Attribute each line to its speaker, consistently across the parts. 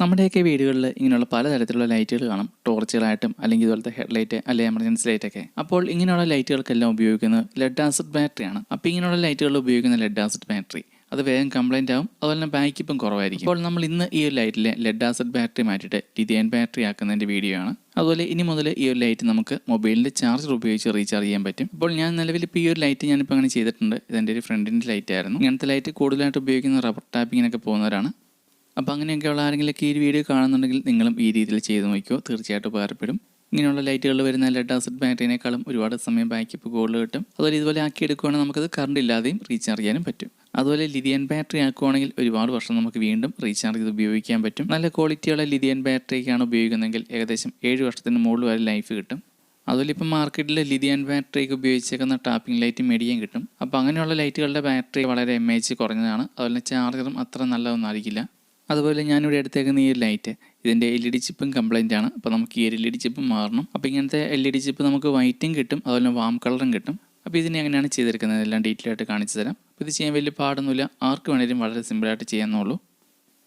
Speaker 1: നമ്മുടെയൊക്കെ വീടുകളിൽ ഇങ്ങനെയുള്ള പലതരത്തിലുള്ള ലൈറ്റുകൾ കാണും. ടോർച്ചുകളായിട്ടും അല്ലെങ്കിൽ ഇതുപോലത്തെ ഹെഡ് ലൈറ്റ് അല്ലെങ്കിൽ എമർജൻസി ലൈറ്റ് ഒക്കെ. അപ്പോൾ ഇങ്ങനെയുള്ള ലൈറ്റുകൾക്കെല്ലാം ഉപയോഗിക്കുന്നത് ലെഡ് ആസിഡ് ബാറ്ററിയാണ് അപ്പോൾ ഇങ്ങനെയുള്ള ലൈറ്റുകൾ ഉപയോഗിക്കുന്ന ലെഡ് ആസിഡ് ബാറ്ററി അത് വേഗം കംപ്ലൈന്റ് ആവും. അതുപോലെ തന്നെ ബാക്കിപ്പം കുറവായിരിക്കും. അപ്പോൾ നമ്മൾ ഇന്ന് ഈ ഒരു ലൈറ്റിലെ ലെഡ് ആസിഡ് ബാറ്ററി മാറ്റിയിട്ട് ലിഥിയൻ ബാറ്ററി ആക്കുന്നതിന്റെ വീഡിയോ ആണ്. അതുപോലെ ഇനി മുതൽ ഈ ഒരു ലൈറ്റ് നമുക്ക് മൊബൈലിന്റെ ചാർജർ ഉപയോഗിച്ച് റീചാർജ് ചെയ്യാൻ പറ്റും. ഇപ്പോൾ ഞാൻ നിലവിൽ ഇപ്പോൾ ഈ ഒരു ലൈറ്റ് ഞാനിപ്പോൾ അങ്ങനെ ചെയ്തിട്ടുണ്ട്. ഇതെന്റെ ഒരു ഫ്രണ്ടിന്റെ ലൈറ്റ് ആയിരുന്നു. ഇങ്ങനത്തെ ലൈറ്റ് കൂടുതലായിട്ട് ഉപയോഗിക്കുന്ന റബ്ബർ ടാപ്പിങ്ങിനൊക്കെ പോകുന്നവരാണ്. അപ്പോൾ അങ്ങനെയൊക്കെയുള്ള ആരെങ്കിലൊക്കെ ഈ വീഡിയോ കാണുന്നുണ്ടെങ്കിൽ നിങ്ങളും ഈ രീതിയിൽ ചെയ്ത് നോക്കിയോ തീർച്ചയായിട്ടും ഉപകാരപ്പെടും. ഇങ്ങനെയുള്ള ലൈറ്റുകൾ വരുന്ന ലെഡ് ആസിഡ് ബാറ്ററിനേക്കാളും ഒരുപാട് സമയം ബാക്കപ്പ് കൂടുതൽ കിട്ടും. അതുപോലെ ഇതുപോലെ ആക്കി എടുക്കുകയാണെങ്കിൽ നമുക്കത് കറണ്ട് ഇല്ലാതെയും റീചാർജ് ചെയ്യാനും പറ്റും. അതുപോലെ ലിഥിയൻ ബാറ്ററി ആക്കുവാണെങ്കിൽ ഒരുപാട് വർഷം നമുക്ക് വീണ്ടും റീചാർജ് ചെയ്ത് ഉപയോഗിക്കാൻ പറ്റും. നല്ല ക്വാളിറ്റിയുള്ള ലിഥിയൻ ബാറ്ററിയൊക്കെയാണ് ഉപയോഗിക്കുന്നതെങ്കിൽ ഏകദേശം ഏഴ് വർഷത്തിന് മുകളിൽ വരെ ലൈഫ് കിട്ടും. അതുപോലെ ഇപ്പം മാർക്കറ്റിൽ ലിഥിയൻ ബാറ്ററിക്ക് ഉപയോഗിച്ചേക്കുന്ന ടാപ്പിംഗ് ലൈറ്റ് മേടിക്കാൻ കിട്ടും. അപ്പോൾ അങ്ങനെയുള്ള ലൈറ്റുകളുടെ ബാറ്ററി വളരെ എം എച്ച് കുറഞ്ഞതാണ്. അതുപോലെ ചാർജറും അത്ര നല്ലതൊന്നും ആയിരിക്കില്ല. അതുപോലെ ഞാനിവിടെ എടുത്തേക്കുന്ന ഈ ഒരു ലൈറ്റ് ഇതിന്റെ എൽ ഇ ഡി ചിപ്പും കംപ്ലൈന്റ് ആണ്. അപ്പോൾ നമുക്ക് ഈ എൽ ഇ ഡി ചിപ്പും മാറണം. അപ്പോൾ ഇങ്ങനത്തെ എൽ ഇ ഡി ചിപ്പ് നമുക്ക് വൈറ്റും കിട്ടും അതുപോലെ വാം കളറും കിട്ടും. അപ്പോൾ ഇതിനെ എങ്ങനെയാണ് ചെയ്തെടുക്കുന്നത്. എല്ലാം ഡീറ്റെയിൽ ആയിട്ട് കാണിച്ചു തരാം. അപ്പോൾ ഇത് ചെയ്യാൻ വലിയ പാടൊന്നുമില്ല. ആർക്ക് വേണേലും വളരെ സിമ്പിളായിട്ട് ചെയ്യാമെന്നുള്ളൂ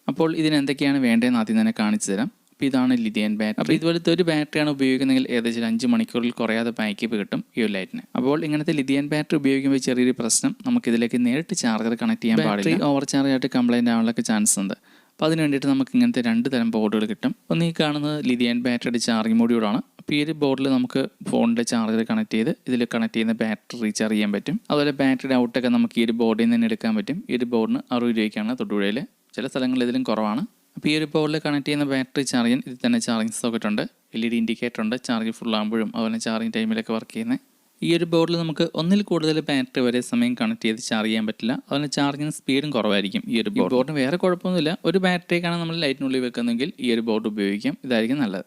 Speaker 1: അപ്പോൾ ഇതിന് എന്തൊക്കെയാണ് വേണ്ടതെന്ന് ആദ്യം തന്നെ കാണിച്ചു തരാം. അപ്പോൾ ഇതാണ് ലിഥിയൻ ബാറ്ററി. അപ്പോൾ ഇതുപോലത്തെ ഒരു ബാറ്ററിയാണ് ഉപയോഗിക്കുന്നതെങ്കിൽ ഏകദേശം അഞ്ച് മണിക്കൂറിൽ കുറയാതെ ബാക്കപ്പ് കിട്ടും ഈ ഒരു ലൈറ്റിന്. അപ്പോൾ ഇങ്ങനത്തെ ലിഥിയൻ ബാറ്ററി ഉപയോഗിക്കുമ്പോൾ ചെറിയൊരു പ്രശ്നം. നമുക്ക് ഇതിലേക്ക് നേരിട്ട് ചാർജർ കണക്ട് ചെയ്യാൻ പാടില്ല. ഓവർ ചാർജ് ആയിട്ട് കംപ്ലൈന്റ് ആവാനുള്ള ചാൻസ് ഉണ്ട്. അപ്പോൾ അതിന് വേണ്ടിയിട്ട് നമുക്ക് ഇങ്ങനത്തെ രണ്ട് തരം ബോർഡുകൾ കിട്ടും. ഒന്ന് ഈ കാണുന്നത് ലിഥിയൻ ബാറ്ററിയുടെ ചാർജിങ് മോഡ്യൂളാണ് അപ്പോൾ ഈ ഒരു ബോർഡിൽ നമുക്ക് ഫോണിന്റെ ചാർജർ കണക്ട് ചെയ്ത് ഇതിൽ കണക്ട് ചെയ്യുന്ന ബാറ്ററി റീചാർജ് ചെയ്യാൻ പറ്റും. അതുപോലെ ബാറ്ററിയുടെ ഔട്ടൊക്കെ നമുക്ക് ഈ ഒരു ബോർഡിൽ നിന്ന് എടുക്കാൻ പറ്റും. ഈ ഒരു ബോർഡിന് അറുപത് രൂപയ്ക്കാണ് തൊടുപുഴയിൽ ചില സ്ഥലങ്ങളിൽ ഇതിലും കുറവാണ്. അപ്പോൾ ഈ ഒരു ബോർഡിൽ കണക്ട് ചെയ്യുന്ന ബാറ്ററി ചാർജ് ഇതിൽ തന്നെ ചാർജിങ് സോക്കറ്റ് ഉണ്ട്. എൽ ഇ ഡി ഇൻഡിക്കേറ്റർ ഉണ്ട്. ചാർജ് ഫുൾ ആകുമ്പോഴും അതുപോലെ ചാർജിങ് ടൈമിലൊക്കെ വർക്ക് ചെയ്യുന്നത് ഈ ഒരു ബോർഡിൽ നമുക്ക് ഒന്നിൽ കൂടുതൽ ബാറ്ററി വരെ സമയം കണക്ട് ചെയ്ത് ചാർജ് ചെയ്യാൻ പറ്റില്ല. അതുപോലെ ചാർജിങ് സ്പീഡും കുറവായിരിക്കും ഈ ഒരു ബോർഡ്. ബോർഡിന് വേറെ കുഴപ്പമൊന്നുമില്ല. ഒരു ബാറ്ററിയൊക്കെയാണ് നമ്മൾ ലൈറ്റിനുള്ളിൽ വെക്കുന്നതെങ്കിൽ ഈ ഒരു ബോർഡ് ഉപയോഗിക്കാം. ഇതായിരിക്കും നല്ലത്.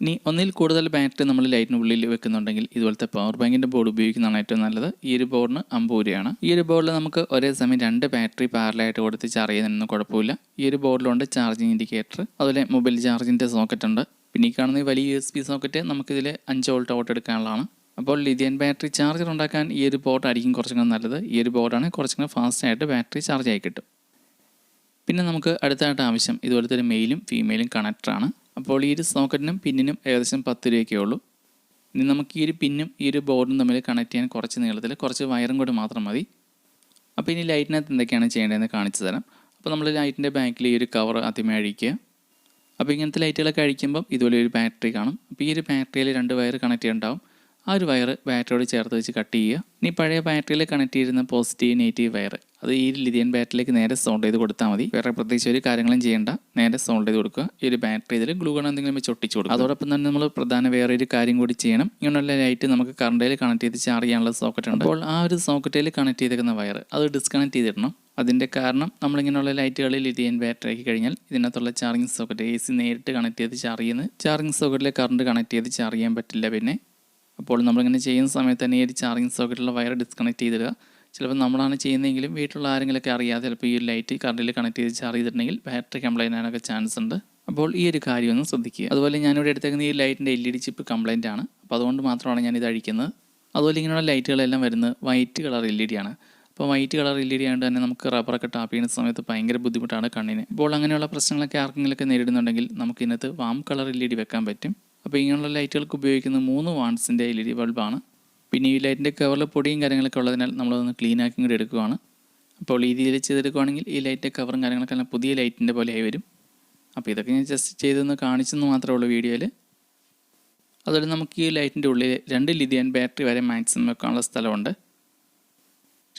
Speaker 1: ഇനി ഒന്നിൽ കൂടുതൽ ബാറ്ററി നമ്മൾ ലൈറ്റിനുള്ളിൽ വെക്കുന്നുണ്ടെങ്കിൽ ഇതുപോലത്തെ പവർ ബാങ്കിന്റെ ബോർഡ് ഉപയോഗിക്കുന്നതാണ് ഏറ്റവും നല്ലത്. ഈ ഒരു ബോർഡിന് അമ്പത് രൂപയാണ് ഈ ഒരു ബോർഡിൽ നമുക്ക് ഒരേ സമയം രണ്ട് ബാറ്ററി പാരലായിട്ട് കൊടുത്ത് ചാർജ് ചെയ്യുന്നതിനൊന്നും കുഴപ്പമില്ല. ഈ ഒരു ബോർഡിലുണ്ട് ചാർജിങ് ഇൻഡിക്കേറ്റർ അതുപോലെ മൊബൈൽ ചാർജിന്റെ സോക്കറ്റ് ഉണ്ട്. പിന്നെ ഈ കാണുന്ന വലിയ യു എസ് പി സോക്കറ്റ് നമുക്കിതിൽ അഞ്ച് വോൾട്ട് ഔട്ട് എടുക്കാനുള്ളതാണ്. അപ്പോൾ ലിഥിയൻ ബാറ്ററി ചാർജർ ഉണ്ടാക്കാൻ ഈ ഒരു ബോർഡായിരിക്കും കുറച്ചും കൂടെ നല്ലത്. ഈ ഒരു ബോർഡാണ് കുറച്ചും കൂടെ ഫാസ്റ്റായിട്ട് ബാറ്ററി ചാർജ് ആയി കിട്ടും. പിന്നെ നമുക്ക് അടുത്തായിട്ട് ആവശ്യം ഇതുപോലത്തെ ഒരു മെയിലും ഫീമെയിലും കണക്ടറാണ് അപ്പോൾ ഈ ഒരു സോക്കറ്റിനും പിന്നിനും ഏകദേശം പത്ത് രൂപയൊക്കെ ഉള്ളൂ. ഇനി നമുക്ക് ഈ ഒരു പിന്നും ഈ ഒരു ബോർഡും തമ്മിൽ കണക്ട് ചെയ്യാൻ കുറച്ച് നീളത്തിൽ കുറച്ച് വയറും കൂടി മാത്രം മതി. അപ്പോൾ ഇനി ലൈറ്റിനകത്ത് എന്തൊക്കെയാണ് ചെയ്യേണ്ടതെന്ന് കാണിച്ചു തരാം. അപ്പോൾ നമ്മൾ ലൈറ്റിന്റെ ബാക്കിൽ ഈ ഒരു കവർ ആദ്യമേ അഴിക്കുക. അപ്പോൾ ഇങ്ങനത്തെ ലൈറ്റുകളൊക്കെ അഴിക്കുമ്പം ഇതുപോലെ ഒരു ബാറ്ററി കാണും. അപ്പോൾ ഈ ഒരു ബാറ്ററിയിൽ രണ്ട് വയർ കണക്ട് ചെയ്യുന്നുണ്ടാവും ആ ഒരു വയറ് ബാറ്ററിയോട് ചേർത്ത് വെച്ച് കട്ട് ചെയ്യുക. ഇനി പഴയ ബാറ്ററിയിൽ കണക്ട് ചെയ്തിരുന്ന പോസിറ്റീവ് നെഗറ്റീവ് വയർ അത് ഈ ലിഥിയൻ ബാറ്ററിയിലേക്ക് നേരെ സോൾഡ് ചെയ്ത് കൊടുത്താൽ മതി. വേറെ പ്രത്യേകിച്ച് ഒരു കാര്യങ്ങളും ചെയ്യേണ്ട. നേരെ സോൾഡ് ചെയ്ത് കൊടുക്കുക. ഈ ഒരു ബാറ്ററി ഇതിൽ ഗ്ലൂഗൺ എന്തെങ്കിലും വെച്ച് ഒട്ടിച്ച് കൊടുക്കുക. അതോടൊപ്പം തന്നെ നമ്മൾ പ്രധാന വേറെ ഒരു കാര്യം കൂടി ചെയ്യണം. ഇങ്ങനെയുള്ള ലൈറ്റ് നമുക്ക് കറണ്ടിൽ കണക്ട് ചെയ്ത് ചാർജ് ചെയ്യാനുള്ള സോക്കറ്റ് ഉണ്ട്. അപ്പോൾ ആ ഒരു സോക്കറ്റിൽ കണക്ട് ചെയ്തേക്കുന്ന വയർ അത് ഡിസ്കണക്ട് ചെയ്തിടണം. അതിന്റെ കാരണം നമ്മളിങ്ങനെയുള്ള ലൈറ്റുകളിൽ ലിഥിയൻ ബാറ്ററി ആക്കി കഴിഞ്ഞാൽ ഇതിനകത്തുള്ള ചാർജിങ് സോക്കറ്റ് എ സി നേരിട്ട് കണക്ട് ചെയ്ത് ചാർജ് ചെയ്യുന്നത്. ചാർജിങ് സോക്കറ്റിലെ കറണ്ട് കണക്ട് ചെയ്ത് ചാർജ് ചെയ്യാൻ പറ്റില്ല പിന്നെ. അപ്പോൾ നമ്മളിങ്ങനെ ചെയ്യുന്ന സമയത്ത് തന്നെ ഈ ചാർജിങ് സോക്കറ്റിലുള്ള വയർ ഡിസ്കണക്ട് ചെയ്തിടുക. ചിലപ്പോൾ നമ്മളാണ് ചെയ്യുന്നതെങ്കിലും വീട്ടിലുള്ള ആരെങ്കിലുമൊക്കെ അറിയാതെ ചിലപ്പോൾ ഈ ലൈറ്റ് കറണ്ടിൽ കണക്ട് ചെയ്ത് ചാർജ് ചെയ്തിട്ടുണ്ടെങ്കിൽ ബാറ്ററി കംപ്ലൈന്റ് ആകാനൊക്കെ ചാൻസ് ഉണ്ട്. അപ്പോൾ ഈ ഒരു കാര്യം ഒന്ന് ശ്രദ്ധിക്കുക. അതുപോലെ ഞാനിവിടെ എടുത്തേക്കുന്ന ഈ ലൈറ്റിന്റെ L E D chip complaint ആണ്. അപ്പോൾ അതുകൊണ്ട് മാത്രമാണ് ഞാനിത് അഴിക്കുന്നത്. അതുപോലെ ഇങ്ങനെയുള്ള ലൈറ്റുകളെല്ലാം വരുന്നത് white colour L E D ആണ്. അപ്പോൾ white colour L E D ആയതുകൊണ്ട് തന്നെ നമുക്ക് റബ്ബറൊക്കെ ടാപ്പ് ചെയ്യുന്ന സമയത്ത് ഭയങ്കര ബുദ്ധിമുട്ടാണ് കണ്ണിന്. ഇപ്പോൾ അങ്ങനെയുള്ള പ്രശ്നങ്ങളൊക്കെ ആർക്കെങ്കിലുമൊക്കെ നേരിടുന്നുണ്ടെങ്കിൽ നമുക്ക് warm colour L E D വെക്കാൻ പറ്റും. അപ്പോൾ ഇങ്ങനെയുള്ള ലൈറ്റുകൾക്ക് ഉപയോഗിക്കുന്ന മൂന്ന് വാൺസിന്റെ എൽ ഇ ഡി ബൾബാണ്. പിന്നെ ഈ ലൈറ്റിന്റെ കവറിൽ പൊടിയും കാര്യങ്ങളൊക്കെ ഉള്ളതിനാൽ നമ്മളതൊന്ന് ക്ലീൻ ആക്കി കൂടി എടുക്കുവാണ്. അപ്പോൾ ഈ രീതിയിൽ ചെയ്തെടുക്കുവാണെങ്കിൽ ഈ ലൈറ്റിന്റെ കവറും കാര്യങ്ങളൊക്കെ എല്ലാം പുതിയ ലൈറ്റിന്റെ പോലെ ആയി വരും. അപ്പോൾ ഇതൊക്കെ ഞാൻ ജസ്റ്റ് ചെയ്തൊന്ന് കാണിച്ചെന്ന് മാത്രമേ ഉള്ളൂ വീഡിയോയിൽ അതുപോലെ നമുക്ക് ഈ ലൈറ്റിന്റെ ഉള്ളിൽ രണ്ട് ലിഥിയൻ ബാറ്ററി വരെ മാക്സിമം വെക്കാനുള്ള സ്ഥലമുണ്ട്.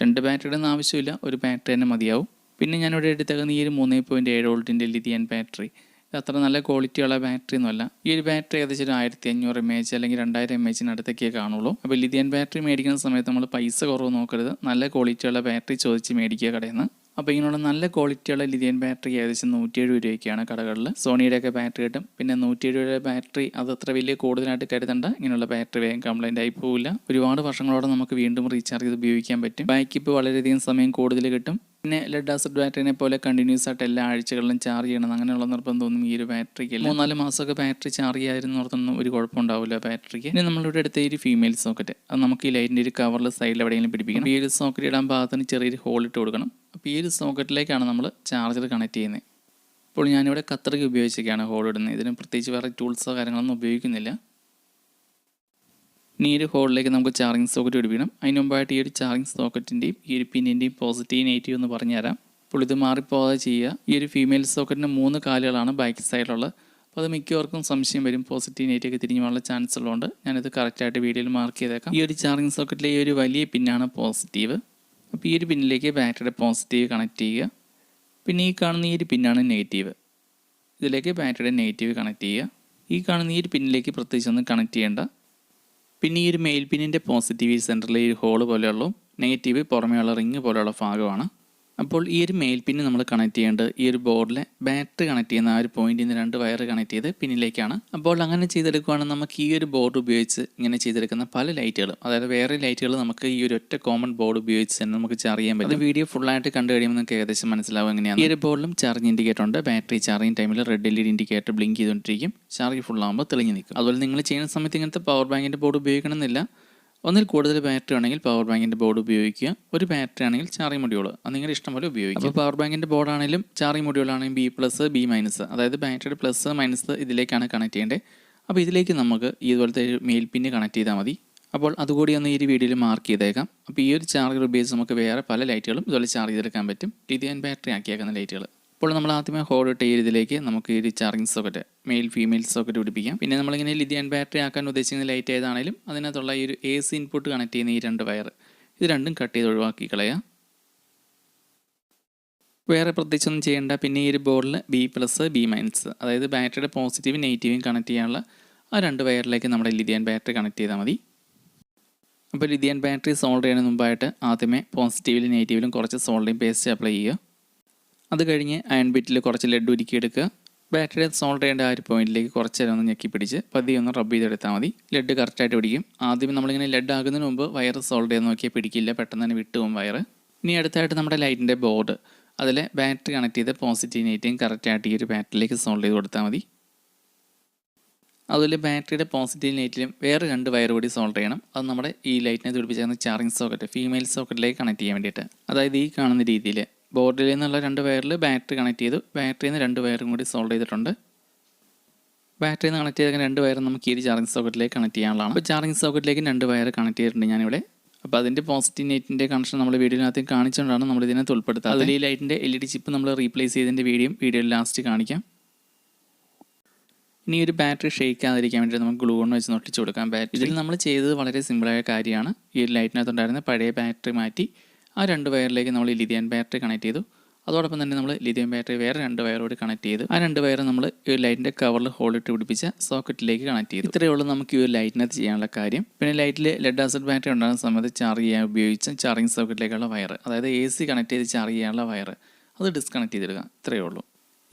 Speaker 1: രണ്ട് ബാറ്ററിയുടെ ഒന്നും ആവശ്യമില്ല ഒരു ബാറ്ററി തന്നെ മതിയാവും. പിന്നെ ഞാനിവിടെ എടുത്തേക്കുന്ന ഈ ഒരു മൂന്ന് പോയിന്റ് ഏഴ് വോൾട്ടിന്റെ ലിഥിയൻ ബാറ്ററി. അത്ര നല്ല ക്വാളിറ്റിയുള്ള ബാറ്ററി ഒന്നുമല്ല ഈ ഒരു ബാറ്ററി ഏകദേശം ഒരു ആയിരത്തി അഞ്ഞൂറ് എം എച്ച് അല്ലെങ്കിൽ രണ്ടായിരം എം എച്ചിന് അടുത്തൊക്കെ കാണുള്ളൂ. അപ്പോൾ ലിഥിയൻ ബാറ്ററി മേടിക്കുന്ന സമയത്ത് നമ്മൾ പൈസ കുറവ് നോക്കരുത്. നല്ല ക്വാളിറ്റിയുള്ള ബാറ്ററി ചോദിച്ച് മേടിക്കുക കടയിൽ നിന്ന്. അപ്പോൾ ഇങ്ങനെയുള്ള നല്ല ക്വാളിറ്റിയുള്ള ലിഥിയൻ ബാറ്ററി ഏകദേശം നൂറ്റിയേഴ് രൂപയ്ക്കാണ് കടകളിൽ. സോണിയുടെയൊക്കെ ബാറ്ററി കിട്ടും. പിന്നെ നൂറ്റിയേഴ് രൂപയുടെ ബാറ്ററി അത് അത്ര വലിയ കൂടുതലായിട്ട് കരുതണ്ട. ഇങ്ങനെയുള്ള ബാറ്ററി വേഗം കംപ്ലൈന്റ് ആയി പോവില്ല. ഒരുപാട് വർഷങ്ങളോടെ നമുക്ക് വീണ്ടും റീചാർജ് ചെയ്ത് ഉപയോഗിക്കാൻ പറ്റും. ബാക്കിപ്പ് വളരെയധികം സമയം കൂടുതൽ കിട്ടും. പിന്നെ ലെഡ് ആസിഡ് ബാറ്ററിനെ പോലെ കണ്ടിന്യൂസ് ആയിട്ട് എല്ലാ ആഴ്ചകളിലും ചാർജ് ചെയ്യണം. അങ്ങനെയുള്ള നിർബന്ധമൊന്നും ഈ ഒരു ബാറ്ററിക്ക് മൂന്നാൽ മാസമൊക്കെ ബാറ്ററി ചാർജ് ചെയ്യാതിരുന്ന ഓർത്തൊന്നും ഒരു കുഴപ്പമുണ്ടാവില്ല ബാറ്ററിക്ക് പിന്നെ നമ്മളിവിടെ അടുത്ത ഒരു ഫീമെയിൽ സോക്കറ്റ് അത് നമുക്ക് ഈ ലൈറ്റിന്റെ ഒരു കവറിൽ സൈഡിൽ എവിടെയെങ്കിലും പിടിപ്പിക്കണം. ഈ ഒരു സോക്കറ്റ് ഇടാൻ ഭാഗത്തിന് ചെറിയൊരു ഹോൾ ഇട്ട് കൊടുക്കണം. അപ്പോൾ ഈ ഒരു സോക്കറ്റിലേക്കാണ് നമ്മൾ ചാർജർ കണക്ട് ചെയ്യുന്നത്. ഇപ്പോൾ ഞാനിവിടെ കത്രിക ഉപയോഗിച്ചൊക്കെയാണ് ഹോൾ ഇടുന്നത്. ഇതിന് പ്രത്യേകിച്ച് വേറെ ടൂൾസോ കാര്യങ്ങളൊന്നും ഉപയോഗിക്കുന്നില്ല. ഇനി ഒരു ഹോളിലേക്ക് നമുക്ക് ചാർജിങ് സോക്കറ്റ് പിടിപ്പിക്കണം. അതിന് മുമ്പായിട്ട് ഈ ഒരു ചാർജിങ് സോക്കറ്റിന്റെയും ഈ ഒരു പിന്നിന്റെയും പോസിറ്റീവ് നെഗറ്റീവ് എന്ന് പറഞ്ഞുതരാം അപ്പോൾ ഇത് മാറിപ്പോകാതെ ചെയ്യുക. ഈ ഒരു ഫീമെയിൽ സോക്കറ്റിന് മൂന്ന് കാലുകളാണ് ബാക്ക് സൈഡിലുള്ളത് അപ്പോൾ അത് മിക്കവർക്കും സംശയം വരും. പോസിറ്റീവ് നെഗറ്റീവ് ഒക്കെ തിരിഞ്ഞു പോകാനുള്ള ചാൻസ് ഉള്ളതുകൊണ്ട് ഞാനിത് കറക്റ്റായിട്ട് വീഡിയോയിൽ മാർക്ക് ചെയ്തേക്കാം. ഈ ഒരു ചാർജിങ് സോക്കറ്റിലെ ഈ ഒരു വലിയ പിന്നാണ് പോസിറ്റീവ് അപ്പോൾ ഈ ഒരു പിന്നിലേക്ക് ബാറ്ററിയുടെ പോസിറ്റീവ് കണക്ട് ചെയ്യുക. പിന്നെ ഈ കാണുന്ന ഈ ഒരു പിന്നാണ് നെഗറ്റീവ് ഇതിലേക്ക് ബാറ്ററിയുടെ നെഗറ്റീവ് കണക്ട് ചെയ്യുക. ഈ കാണുന്ന ഈ ഒരു പിന്നിലേക്ക് പ്രത്യേകിച്ച് ഒന്നും കണക്ട് ചെയ്യേണ്ട. പിന്നെ ഈ ഒരു മെയിൽ പിന്നിന്റെ പോസിറ്റീവ് സെന്ററിലെ ഈ ഹോൾ പോലെയുള്ള നെഗറ്റീവ് പുറമേയുള്ള റിങ് പോലെയുള്ള ഭാഗമാണ്. അപ്പോൾ ഈ ഒരു മെയിൽ പിന്ന് നമ്മൾ കണക്ട് ചെയ്യേണ്ടത് ഈ ഒരു ബോർഡിലെ ബാറ്ററി കണക്ട് ചെയ്യുന്ന ആ ഒരു പോയിന്റിൽ നിന്ന് രണ്ട് വയർ കണക്ട് ചെയ്ത് പിന്നിലേക്കാണ് അപ്പോൾ അങ്ങനെ ചെയ്തെടുക്കുകയാണെങ്കിൽ നമുക്ക് ഈ ഒരു ബോർഡ് ഉപയോഗിച്ച് ഇങ്ങനെ ചെയ്തെടുക്കുന്ന പല ലൈറ്റുകളും അതായത് വേറെ ലൈറ്റുകൾ നമുക്ക് ഈ ഒരു ഒറ്റ കോമൺ ബോർഡ് ഉപയോഗിച്ച് തന്നെ നമുക്ക് ചെയ്യാൻ പറ്റും. വീഡിയോ ഫുള്ളായിട്ട് കണ്ടു കഴിയുമ്പോൾ നിങ്ങൾക്ക് ഏകദേശം മനസ്സിലാവും എങ്ങനെയാണ് ഈ ഒരു ബോർഡിലും ചാർജ് ഇൻഡിക്കേറ്റർ ഉണ്ട്. ബാറ്ററി ചാർജിങ് ടൈമിൽ red L E D indicator blink ചെയ്തുകൊണ്ടിരിക്കും ചാർജ് ഫുള്ളാകുമ്പോൾ തെളിഞ്ഞ് നിൽക്കും. അതുപോലെ നിങ്ങൾ ചെയ്യുന്ന സമയത്ത് ഇങ്ങനത്തെ പവർ ബാങ്കിന്റെ ബോർഡ് ഉപയോഗിക്കണമെന്നില്ല. ഒന്നിൽ കൂടുതൽ ബാറ്ററി ആണെങ്കിൽ പവർ ബാങ്കിന്റെ ബോർഡ് ഉപയോഗിക്കുക. ഒരു ബാറ്ററി ആണെങ്കിൽ ചാർജിങ് മൊഡ്യൂൾ അത് നിങ്ങളുടെ ഇഷ്ടം പോലെ ഉപയോഗിക്കുക അപ്പോൾ പവർ ബാങ്കിന്റെ ബോർഡ് ആണെങ്കിലും ചാർജിങ് മൊഡ്യൂൾ ആണെങ്കിൽ ബി പ്ലസ് ബി മൈനസ് അതായത് ബാറ്ററിയുടെ പ്ലസ് മൈനസ് ഇതിലേക്കാണ് കണക്ട് ചെയ്യേണ്ടത്. അപ്പോൾ ഇതിലേക്ക് നമുക്ക് ഇതുപോലത്തെ ഒരു മെയിൽ പിന്ന് കണക്ട് ചെയ്താൽ മതി. അപ്പോൾ അതുകൂടി ഒന്ന് ഈ ഒരു വീഡിയോയിൽ മാർക്ക് ചെയ്തേക്കാം. അപ്പോൾ ഈ ഒരു ചാർജർ ഉപയോഗിച്ച് നമുക്ക് വേറെ പല ലൈറ്റുകളും ഇതുപോലെ ചാർജ് ചെയ്തെടുക്കാൻ പറ്റും. ലിഥിയൻ ബാറ്ററി ആക്കിയേക്കുന്ന ലൈറ്റുകൾ ഇപ്പോൾ നമ്മൾ ആദ്യമേ ഹോൾഡ് ഇട്ട ഇതിലേക്ക് നമുക്ക് ഈ charging socket male female socket പിടിപ്പിക്കാം. പിന്നെ നമ്മളിങ്ങനെ ലിഥിയൻ ബാറ്ററി ആക്കാൻ ഉദ്ദേശിക്കുന്ന ലൈറ്റ് ഏതാണെങ്കിലും അതിനകത്തുള്ള ഈ ഒരു എ സി ഇൻപുട്ട് കണക്ട് ചെയ്യുന്ന ഈ രണ്ട് വയർ ഇത് രണ്ടും കട്ട് ചെയ്ത് ഒഴിവാക്കി കളയാം. വേറെ പ്രത്യേകിച്ചൊന്നും ചെയ്യേണ്ട. പിന്നെ ഈ ഒരു ബോർഡിൽ ബി പ്ലസ് ബി മൈനസ് അതായത് ബാറ്ററിയുടെ പോസിറ്റീവും നെഗറ്റീവും കണക്ട് ചെയ്യാനുള്ള ആ രണ്ട് വയറിലേക്ക് നമ്മുടെ ലിഥിയൻ ബാറ്ററി കണക്ട് ചെയ്താൽ മതി. അപ്പോൾ ലിഥിയൻ ബാറ്ററി സോൾഡർ ചെയ്യുന്നതിന് മുമ്പായിട്ട് ആദ്യമേ പോസിറ്റീവിലും നെഗറ്റീവിലും കുറച്ച് സോൾഡിങ് പേസ്റ്റ് അപ്ലൈ ചെയ്യുക. അത് കഴിഞ്ഞ് അയൺ ബിറ്റിൽ കുറച്ച് ലഡ്ഡു ഉരുക്കിയെടുക്കുക ബാറ്ററി സോൾഡർ ചെയ്യേണ്ട ആ ഒരു പോയിന്റിലേക്ക് കുറച്ച് നേരം ഒന്ന് ഞെക്കി പിടിച്ച് പതിയെ ഒന്ന് റബ്ബ് ചെയ്തെടുത്താൽ മതി. ലഡ് കറക്റ്റായിട്ട് പിടിക്കും. ആദ്യം നമ്മളിങ്ങനെ ലഡ് ആകുന്നതിന് മുമ്പ് വയർ സോൾഡർ ചെയ്യാൻ നോക്കിയാൽ പിടിക്കില്ല. പെട്ടെന്ന് തന്നെ വിട്ടുപോകും വയർ ഇനി അടുത്തായിട്ട് നമ്മുടെ ലൈറ്റിന്റെ ബോർഡ് അതിൽ ബാറ്ററി കണക്ട് ചെയ്ത് പോസിറ്റീവ് നെറ്റിയും കറക്റ്റായിട്ട് ഈ ഒരു ബാറ്ററിയിലേക്ക് സോൾഡ് ചെയ്ത് കൊടുത്താൽ മതി. അതുപോലെ ബാറ്ററിയുടെ പോസിറ്റീവ് നെഗറ്റീവും വേറെ രണ്ട് വയർ കൂടി സോൾവ് ചെയ്യണം. അത് നമ്മുടെ ഈ ലൈറ്റിനെ തുടിപ്പിച്ചിരുന്ന ചാർജിങ് സോക്കറ്റ് ഫീമെയിൽ സോക്കറ്റിലേക്ക് കണക്ട് ചെയ്യാൻ വേണ്ടിയിട്ട്. അതായത് ഈ കാണുന്ന രീതിയിൽ ബോർഡിൽ നിന്നുള്ള രണ്ട് വയറിൽ ബാറ്ററി കണക്ട് ചെയ്തു. ബാറ്ററിയിൽ നിന്ന് രണ്ട് വയറും കൂടി സോൾഡ് ചെയ്തിട്ടുണ്ട്. ബാറ്ററിയിൽ നിന്ന് കണക്ട് ചെയ്ത രണ്ട് വയറും നമുക്ക് ഈ ചാർജിങ് സോക്കറ്റിലേക്ക് കണക്ട് ചെയ്യാനുള്ളതാണ്. അപ്പോൾ ചാർജിങ് സോക്കറ്റിലേക്ക് രണ്ട് വയർ കണക്ട് ചെയ്തിട്ടുണ്ട് ഞാനിവിടെ. അപ്പോൾ അതിന്റെ പോസിറ്റീവ് നെറ്റിന്റെ കണക്ഷൻ നമ്മൾ വീഡിയോയിനകത്ത് കാണിച്ചുകൊണ്ടാണ് നമ്മൾ ഇതിനകത്ത് ഉൾപ്പെടുത്തുക അതിൽ ഈ ലൈറ്റിന്റെ എൽ ഇ ഡി ചിപ്പ് നമ്മൾ റീപ്ലേസ് ചെയ്തതിന്റെ വീഡിയോ വീഡിയോയിൽ ലാസ്റ്റ് കാണിക്കാം. ഇനി ഒരു ബാറ്ററി ഷെയ്ക്ക് ആകാതിരിക്കാൻ വേണ്ടി നമുക്ക് ഗ്ലൂ കൊണ്ട് വെച്ച് നൊട്ടിച്ച് കൊടുക്കാം. ബാറ്ററി. ഇതിൽ നമ്മൾ ചെയ്തത് വളരെ സിമ്പിളായ കാര്യമാണ്. ഈ ഒരു ലൈറ്റിനകത്തുണ്ടായിരുന്ന പഴയ ബാറ്ററി മാറ്റി ആ രണ്ട് വയറിലേക്ക് നമ്മൾ ലിഥിയൻ ബാറ്ററി കണക്ട് ചെയ്തു. അതോടൊപ്പം തന്നെ നമ്മൾ ലിഥിയം ബാറ്ററി വേറെ രണ്ട് വയറോട് കണക്ട് ചെയ്തു. ആ രണ്ട് വയർ നമ്മൾ ഈ ലൈറ്റിന്റെ കവറിൽ ഹോളിട്ട് പിടിപ്പിച്ച സോക്കറ്റിലേക്ക് കണക്ട് ചെയ്തു. ഇത്രയേ ഉള്ളൂ നമുക്ക് ഈ ലൈറ്റിനകത്ത് ചെയ്യാനുള്ള കാര്യം. പിന്നെ ലൈറ്റിൽ ലെഡ് ആസിഡ് ബാറ്ററി ഉണ്ടാകുന്ന സമയത്ത് ചാർജ് ചെയ്യാൻ ഉപയോഗിച്ച ചാർജിങ് സോക്കറ്റിലേക്കുള്ള വയർ അതായത് എ സി കണക്ട് ചെയ്ത് ചാർജ് ചെയ്യാനുള്ള വയർ അത് ഡിസ്കണക്ട് ചെയ്തെടുക്കുക ഇത്രയേ ഉള്ളൂ.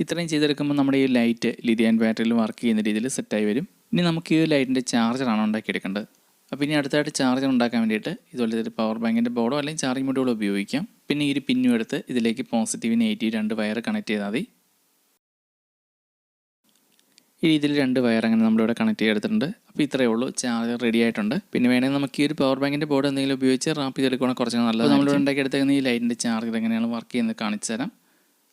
Speaker 1: ഇത്രയും ചെയ്തെടുക്കുമ്പോൾ നമ്മുടെ ഈ ലൈറ്റ് ലിഥിയൻ ബാറ്ററിയിൽ വർക്ക് ചെയ്യുന്ന രീതിയിൽ സെറ്റായി വരും. ഇനി നമുക്ക് ഈ ലൈറ്റിന്റെ ചാർജറാണ് ഉണ്ടാക്കിയെടുക്കേണ്ടത്. അപ്പോൾ ഇനി അടുത്തായിട്ട് ചാർജർ ഉണ്ടാക്കാൻ വേണ്ടിയിട്ട് ഇതുപോലെ ഒരു പവർ ബാങ്കിന്റെ ബോർഡോ അല്ലെങ്കിൽ ചാർജിംഗ് മൊഡ്യൂളോ ഉപയോഗിക്കാം. പിന്നെ ഈ ഒരു പിന്നും എടുത്ത് ഇതിലേക്ക് പോസിറ്റീവ് നെഗറ്റീവ് രണ്ട് വയർ കണക്ട് ചെയ്താൽ മതി. ഈ രീതിയിൽ രണ്ട് വയർ അങ്ങനെ നമ്മളിവിടെ കണക്ട് ചെയ്തെടുത്തിട്ടുണ്ട്. അപ്പോൾ ഇത്രയേ ഉള്ളൂ. ചാർജർ റെഡി ആയിട്ടുണ്ട്. പിന്നെ വേണമെങ്കിൽ നമുക്ക് ഈ ഒരു പവർ ബാങ്കിന്റെ ബോർഡ് എന്തെങ്കിലും ഉപയോഗിച്ച് റാപ്പ് ചെയ്തെടുക്കുകയാണെങ്കിൽ കുറച്ച് നല്ലത് നമ്മളിവിടെ ഉണ്ടാക്കിയെടുത്തേക്കുന്ന ഈ ലൈറ്റിന്റെ ചാർജർ എങ്ങനെയാണ് വർക്ക് ചെയ്യുന്നത് കാണിച്ചു തരാം.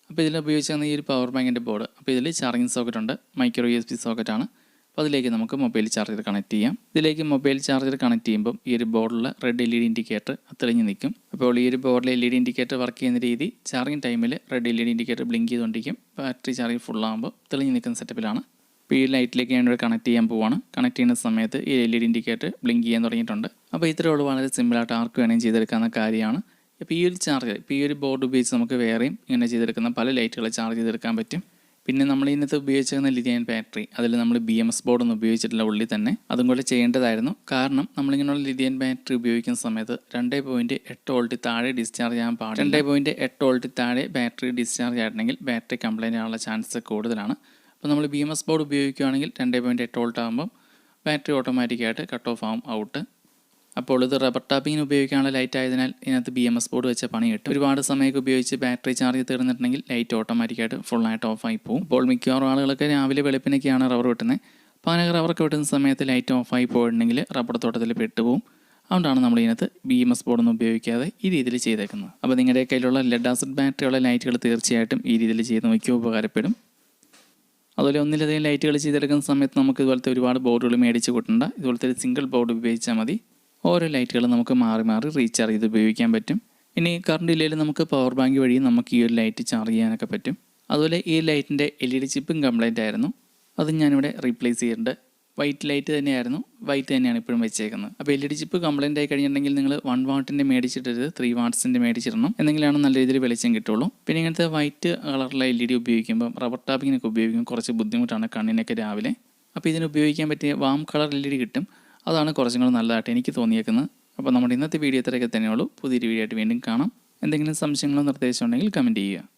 Speaker 1: അപ്പോൾ ഇതിൽ ഉപയോഗിച്ചിരുന്ന ഈ ഒരു പവർ ബാങ്കിന്റെ ബോർഡ് അപ്പോൾ ഇതിൽ ചാർജിങ് സോക്കറ്റ് ഉണ്ട്. മൈക്രോ യു എസ് പി സോക്കറ്റാണ് അപ്പോൾ അതിലേക്ക് നമുക്ക് മൊബൈൽ ചാർജർ കണക്ട് ചെയ്യാം. ഇതിലേക്ക് മൊബൈൽ ചാർജർ കണക്ട് ചെയ്യുമ്പോൾ ഈ ഒരു ബോർഡിൽ red L E D indicator തെളിഞ്ഞ് നിൽക്കും. അപ്പോൾ ഈ ഒരു ബോർഡിൽ L E D indicator work ചെയ്യുന്ന രീതി ചാർജിങ് ടൈമിൽ red L E D indicator blink ചെയ്തുകൊണ്ടിരിക്കും. ബാറ്ററി ചാർജ് ഫുൾ ആകുമ്പോൾ തെളിഞ്ഞ് നിൽക്കുന്ന സെറ്റപ്പിലാണ് അപ്പോൾ ഈ ലൈറ്റിലേക്ക് ഞാൻ ഇവിടെ കണക്ട് ചെയ്യാൻ പോവാണ്. കണക്ട് ചെയ്യുന്ന സമയത്ത് ഈ L E D indicator blink ചെയ്യാൻ തുടങ്ങിയിട്ടുണ്ട്. അപ്പോൾ ഇത്രയേ ഉള്ളൂ. വളരെ സിമ്പിളായിട്ട് ആർക്ക് വേണമെങ്കിൽ ചെയ്തെടുക്കാവുന്ന കാര്യമാണ്. അപ്പോൾ ഈ ഒരു ചാർജർ ഇപ്പോൾ ഈ ഒരു ബോർഡ് ഉപയോഗിച്ച് നമുക്ക് വേറെയും ഇങ്ങനെ ചെയ്തെടുക്കുന്ന പല ലൈറ്റുകൾ ചാർജ് ചെയ്തെടുക്കാൻ പറ്റും. പിന്നെ നമ്മൾ ഇന്നത്തെ ഉപയോഗിച്ചിരുന്ന ലിഥിയൻ ബാറ്ററി അതിൽ നമ്മൾ ബി എം എസ് ബോർഡൊന്നും ഉപയോഗിച്ചിട്ടില്ല ഉള്ളിൽ തന്നെ. അതും കൂടെ ചെയ്യേണ്ടതായിരുന്നു കാരണം നമ്മളിങ്ങനെയുള്ള ലിഥിയൻ ബാറ്ററി ഉപയോഗിക്കുന്ന സമയത്ത് രണ്ട് പോയിന്റ് എട്ട് വോൾട്ടിൽ താഴെ ഡിസ്ചാർജ് ചെയ്യാൻ പാടില്ല. രണ്ട് പോയിന്റ് എട്ട് വോൾട്ട് താഴെ ബാറ്ററി ഡിസ്ചാർജ് ആയിട്ടുണ്ടെങ്കിൽ ബാറ്ററി കംപ്ലൈന്റ് ആവാനുള്ള ചാൻസ് കൂടുതലാണ്. അപ്പോൾ നമ്മൾ ബി എം എസ് ബോർഡ് ഉപയോഗിക്കുകയാണെങ്കിൽ രണ്ട് പോയിന്റ് എട്ട് വോൾട്ട് ആകുമ്പം ബാറ്ററി ഓട്ടോമാറ്റിക്കായിട്ട് കട്ട് ഓഫ് ആവും ഔട്ട് അപ്പോൾ ഇത് റബ്ബർ ടാപ്പിങ്ങിന് ഉപയോഗിക്കാനുള്ള ലൈറ്റ് ആയതിനാൽ ഇതിനകത്ത് ബി എം എസ് ബോർഡ് വെച്ച പണി കിട്ടും. ഒരുപാട് സമയമൊക്കെ ഉപയോഗിച്ച് ബാറ്ററി ചാർജ് തീർന്നിട്ടുണ്ടെങ്കിൽ ലൈറ്റ് ഓട്ടോമാറ്റിക്കായിട്ട് ഫുള്ളായിട്ട് ഓഫ് ആയി പോകും അപ്പോൾ മിക്കവാറും ആളുകളൊക്കെ രാവിലെ വെളുപ്പിനൊക്കെയാണ് റബ്ബർ വെട്ടുന്നത്. അപ്പോൾ അങ്ങനെ റബ്ബറൊക്കെ വെട്ടുന്ന സമയത്ത് ലൈറ്റ് ഓഫ് ആയി പോയിട്ടുണ്ടെങ്കിൽ റബ്ബർ തോട്ടത്തിൽ പെട്ടുപോകും അതുകൊണ്ടാണ് നമ്മൾ ഇതിനകത്ത് ബി എം എസ് ബോർഡൊന്നും ഉപയോഗിക്കാതെ ഈ രീതിയിൽ ചെയ്തേക്കുന്നത്. അപ്പോൾ നിങ്ങളുടെ കയ്യിലുള്ള ലെഡ് ആസിഡ് ബാറ്ററിയുള്ള ലൈറ്റുകൾ തീർച്ചയായിട്ടും ഈ രീതിയിൽ ചെയ്ത് നോക്കിയാൽ ഉപകാരപ്പെടും. അതുപോലെ ഒന്നിലധികം ലൈറ്റുകൾ ചെയ്തെടുക്കുന്ന സമയത്ത് നമുക്ക് ഇതുപോലത്തെ ഒരുപാട് ബോർഡുകൾ മേടിച്ച് കൂട്ടണ്ട. ഇതുപോലത്തെ ഒരു സിംഗിൾ ബോർഡ് ഉപയോഗിച്ചാൽ മതി. ഓരോ ലൈറ്റുകൾ നമുക്ക് മാറി മാറി റീചാർജ് ചെയ്ത് ഉപയോഗിക്കാൻ പറ്റും. ഇനി കറണ്ട് ഇല്ലെങ്കിൽ നമുക്ക് പവർ ബാങ്ക് വഴി നമുക്ക് ഈ ഒരു ലൈറ്റ് ചാർജ് ചെയ്യാനൊക്കെ പറ്റും. അതുപോലെ ഈ ലൈറ്റിന്റെ എൽ ഇ ഡി ചിപ്പും കംപ്ലൈന്റ് ആയിരുന്നു. അത് ഞാനിവിടെ റീപ്ലേസ് ചെയ്യുന്നുണ്ട് വൈറ്റ് ലൈറ്റ് തന്നെയായിരുന്നു. വൈറ്റ് തന്നെയാണ് ഇപ്പോഴും വെച്ചേക്കുന്നത്. അപ്പോൾ L E D chip complaint ആയി കഴിഞ്ഞിട്ടുണ്ടെങ്കിൽ നിങ്ങൾ വൺ വാട്ടിന്റെ മേടിച്ചിട്ടരുത്. ത്രീ വാട്ട്സിന്റെ മേടിച്ചിടണം. എന്തെങ്കിലാണ് നല്ല രീതിയിൽ വെളിച്ചം കിട്ടുള്ളൂ. പിന്നെ ഇങ്ങനത്തെ വൈറ്റ് കളറുള്ള എൽ ഇ ഡി ഉപയോഗിക്കുമ്പോൾ റബ്ബർ ടാപ്പിങ്ങിനൊക്കെ ഉപയോഗിക്കുമ്പോൾ കുറച്ച് ബുദ്ധിമുട്ടാണ് കണ്ണിനൊക്കെ രാവിലെ. അപ്പോൾ ഇതിന് ഉപയോഗിക്കാൻ പറ്റിയ warm colour L E D കിട്ടും. അതാണ് കുറച്ചും കൂടെ നല്ലതായിട്ട് എനിക്ക് തോന്നിയേക്കുന്നത്. അപ്പോൾ നമ്മുടെ ഇന്നത്തെ വീഡിയോ ഇത്രയൊക്കെ തന്നെയുള്ളൂ. പുതിയൊരു വീഡിയോ ആയിട്ട് വീണ്ടും കാണാം. എന്തെങ്കിലും സംശയങ്ങളോ നിർദ്ദേശമുണ്ടെങ്കിൽ കമന്റ് ചെയ്യുക.